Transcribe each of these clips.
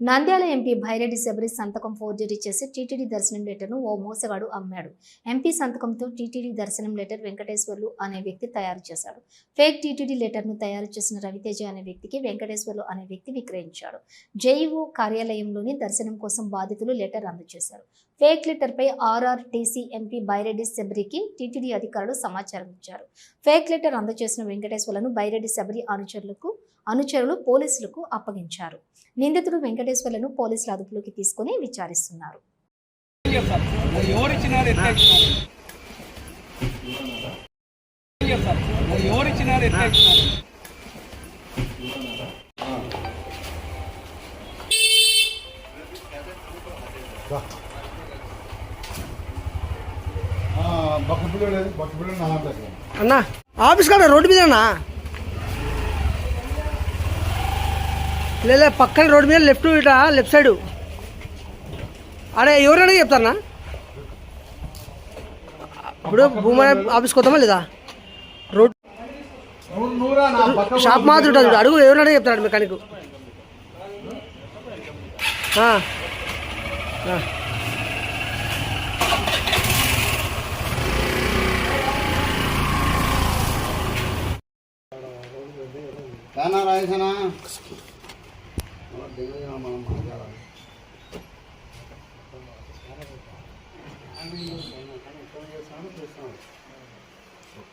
Nandyal MP Byreddy Sabari సంతకం forgery చేసి TTD దర్శనం లెటర్ను ఓ మోసగాడు అమ్మాడు. ఎంపీ సంతకంతో టీటీడీ దర్శనం లెటర్ వెంకటేశ్వర్లు అనే వ్యక్తి తయారు చేశాడు. ఫేక్ టీటీడీ లెటర్ను తయారు చేసిన రవితేజ అనే వ్యక్తికి వెంకటేశ్వర్లు అనే వ్యక్తి విక్రయించాడు. జేఈఓ కార్యాలయంలోని దర్శనం కోసం బాధితులు లెటర్ అందజేశారు. ఫేక్ లెటర్పై ఆర్ఆర్టీసీ ఎంపీ బైరెడ్డి శబరికి టీటీడీ అధికారులు సమాచారం ఇచ్చారు. ఫేక్ లెటర్ అందజేసిన వెంకటేశ్వర్లను బైరెడ్డి శబరి అనుచరులకు అనుచరులు పోలీసులకు అప్పగించారు. నిందితుడు వెంకటేశ్వర్లను పోలీసుల అదుపులోకి తీసుకుని విచారిస్తున్నారు. అన్న ఆఫీస్ కాడ రోడ్డు మీద అన్నా లేదా పక్కన రోడ్డు మీద లెఫ్ట్ ఇట లెఫ్ట్ సైడ్. అడే ఎవరైనా చెప్తారా? ఇప్పుడు భూమా ఆఫీస్కి వద్దామా లేదా? రోడ్ షాప్ మాత్రం ఉంటుంది చూడు. అడుగు ఎవరైనా చెప్తాడు మెకానిక్? రాయసనా ఆ. రానా రాయసనా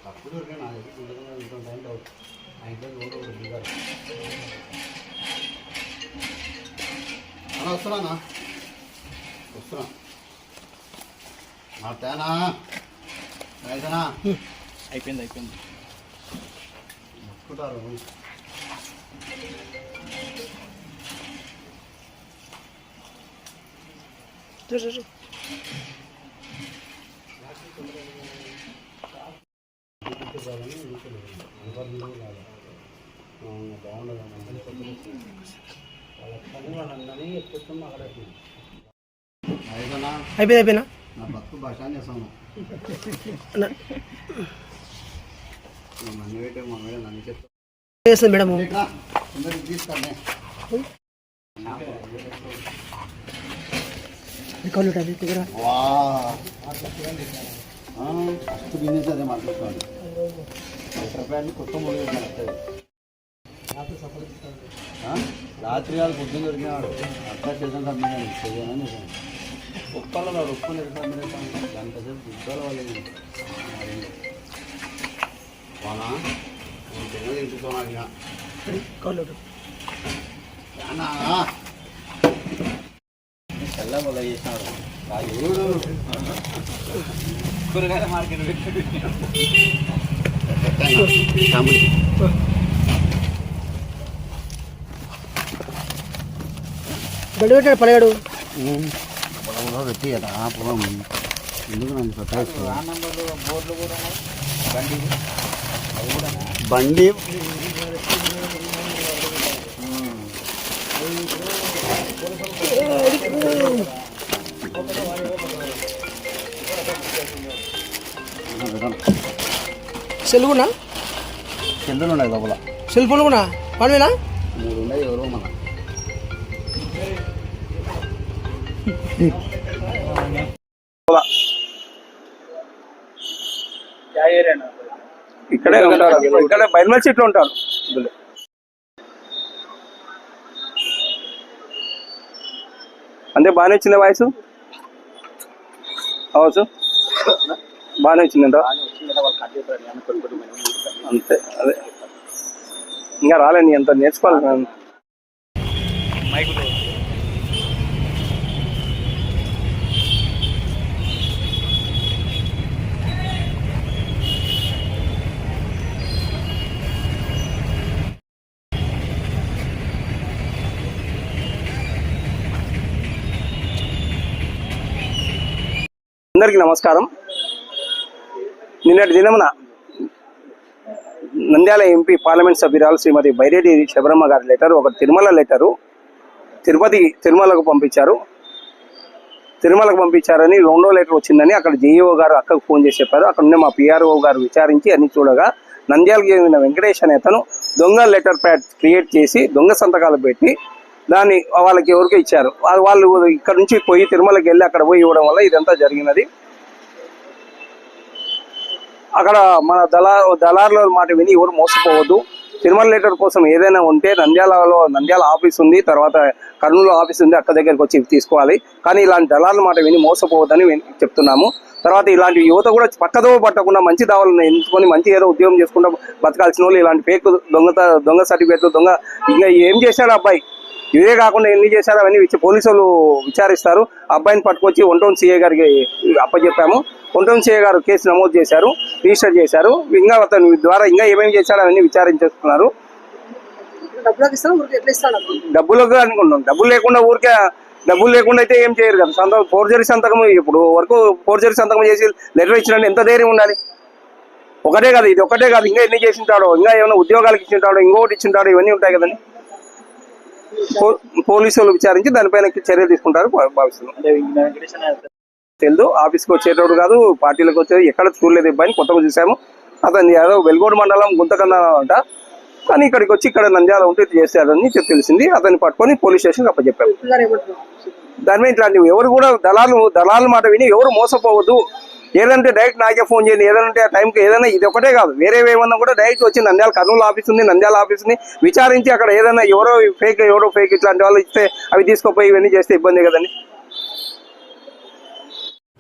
తప్పుడు నా దగ్గర ఉండకుండా ఉంటుంటాను డౌట్ ఆ ఇంట్లో నోటు ఒకటి దిగారు అలా వస్తున్నానా వస్తున్నా నా తేనా అయిపోయింది అయిపోయింది ముట్టుకుంటారు చూ, చూ, చూ. రాయసనా అయిపోయింది అయిపోయినా నా బతుకు భాష చేస్తాను అన్న, నన్ను పెట్టే మా మేడం రికార్డు ఉంటుంది దగ్గర ఫస్ట్ బిజినెస్ అదే మాట్లాడుకోండి లక్ష కొత్త మూడు నడుస్తుంది రాత్రి కాదు పొద్దున్న దొరికినాడు అట్లా చేద్దాం కమ్మినాడు చెయ్యనని ఉప్పల్లో వాడు ఉప్పు కమ్మినాడు గంట సేపు దుద్దాల వాళ్ళు వానా నేను ఇంటితో చేసినాడు ఆ ఎవడు కూరగాయల మార్కెట్ పెట్టాడు పొలంలో పెట్టి కదా పొలం ఎందుకు నన్ను సతాయిస్తుంది బండి. సెల్ కిందలు ఉన్నాయి లోపల. సెల్ ఫోన్ కూడా వాడివేనా? మూడు ఉన్నాయి ఎవరో మన. ఇక్కడే ఉంటారు ఇక్కడే బయలుమల్ చెట్లు ఉంటారు. అంటే బాగానే వచ్చిందా వాయిస్? అవచ్చు బాగానే వచ్చిందంట? అంతే అదే. ఇంకా రాలేదు నీ అంత నేర్చుకోవాలి నేను. అందరికీ నమస్కారం. నిన్నటి దినమున నంద్యాల ఎంపీ పార్లమెంట్ సభ్యురాలు శ్రీమతి బైరెడ్డి శబరమ్మ గారి లెటర్ ఒక తిరుమల లెటరు తిరుపతి తిరుమలకు పంపించారు. తిరుమలకు పంపించారని రెండో లెటర్ వచ్చిందని అక్కడ జేఈఓ గారు అక్కకు ఫోన్ చేసి చెప్పారు. అక్కడ ఉన్న మా పిఆర్ఓ గారు విచారించి అన్ని చూడగా నంద్యాలకు చెందిన వెంకటేష్ అనే అతను దొంగ లెటర్ ప్యాడ్ క్రియేట్ చేసి దొంగ సంతకాలు పెట్టి దాన్ని వాళ్ళకి ఎవరికో ఇచ్చారు. వాళ్ళు ఇక్కడ నుంచి పోయి తిరుమలకి వెళ్ళి అక్కడ పోయి ఇవ్వడం వల్ల ఇదంతా జరిగినది. అక్కడ మన దళా దళారుల మాట విని ఎవరు మోసపోవద్దు. తిరుమల లెటర్ కోసం ఏదైనా ఉంటే నంద్యాలలో నంద్యాల ఆఫీస్ ఉంది తర్వాత కర్నూలు ఆఫీస్ ఉంది అక్క దగ్గరికి వచ్చి తీసుకోవాలి. కానీ ఇలాంటి దళారుల మాట విని మోసపోవద్దని చెప్తున్నాము. తర్వాత ఇలాంటి యువత కూడా పక్కదో పట్టకుండా మంచి దావాలను ఎంచుకొని మంచి ఏదో ఉద్యోగం చేసుకుంటూ బతకాల్సిన వాళ్ళు ఇలాంటి ఫేక్ దొంగత దొంగ సర్టిఫికేట్లు దొంగ ఇంకా ఏం చేశాడు అబ్బాయి? ఇవే కాకుండా ఎన్ని చేశారు అవన్నీ పోలీసులు పోలీసు వాళ్ళు విచారిస్తారు. ఆ అబ్బాయిని పట్టుకొచ్చి ఒంటోన్ సీఏ గారికి అప్పచెప్పాము. సిఏ గారు కేసు నమోదు చేశారు రిజిస్టర్ చేశారు. ఇంకా అతని ద్వారా ఇంకా ఏమేమి చేశారో అవన్నీ విచారించేస్తున్నారు. డబ్బులకు ఇస్తాను ఊరికి ఎట్లా ఇస్తాను డబ్బులకు అనుకుంటున్నాం. డబ్బులు లేకుండా ఊరికే డబ్బులు లేకుండా అయితే ఏం చేయరు కదా. సంతకం ఫోర్జరీ సంతకం ఇప్పుడు వరకు ఫోర్జరీ సంతకం చేసి లెటర్ ఇచ్చినట్టు ఎంత ధైర్యం ఉండాలి? ఒకటే కాదు ఇది ఒకటే కాదు. ఇంకా ఎన్ని చేసింటాడో ఇంకా ఏమైనా ఉద్యోగాలకు ఇచ్చింటాడో ఇంకొకటి ఇచ్చింటాడో ఇవన్నీ ఉంటాయి కదండి. పో- పోలీసు వాళ్ళు విచారించి దానిపైన చర్యలు తీసుకుంటారు భావిస్తున్నాం. తెలుదు ఆఫీస్కి వచ్చేటోడు కాదు పార్టీలకు వచ్చేది ఎక్కడ చూడలేదు ఇబ్బంది కొత్తగా చూసాము. అతను ఏదో వెల్గోడు మండలం గుంతకన్నా అంట. కానీ ఇక్కడికి వచ్చి ఇక్కడ నంద్యాల ఉంటే ఇది చేశాడని చెప్పి తెలిసింది. అతన్ని పట్టుకొని పోలీస్ స్టేషన్ అప్పచెప్పాము దాని మీద ఇట్లాంటివి ఎవరు కూడా దళాలు దళాల మాట విని ఎవరు మోసపోవద్దు. ఏదంటే డైరెక్ట్ నాకే ఫోన్ చేయండి ఏదంటే ఆ టైంకి ఏదైనా ఇది ఒకటే కాదు. వేరే ఏమన్నా కూడా డైరెక్ట్ వచ్చి నంద్యాల కర్నూలు ఆఫీస్ ఉంది నంద్యాల ఆఫీస్ ఉంది విచారించి అక్కడ ఏదైనా ఎవరో ఫేక్ ఎవరో ఫేక్ ఇట్లాంటి వాళ్ళు ఇస్తే అవి తీసుకుపోయి ఇవన్నీ చేస్తే ఇబ్బంది కదండి.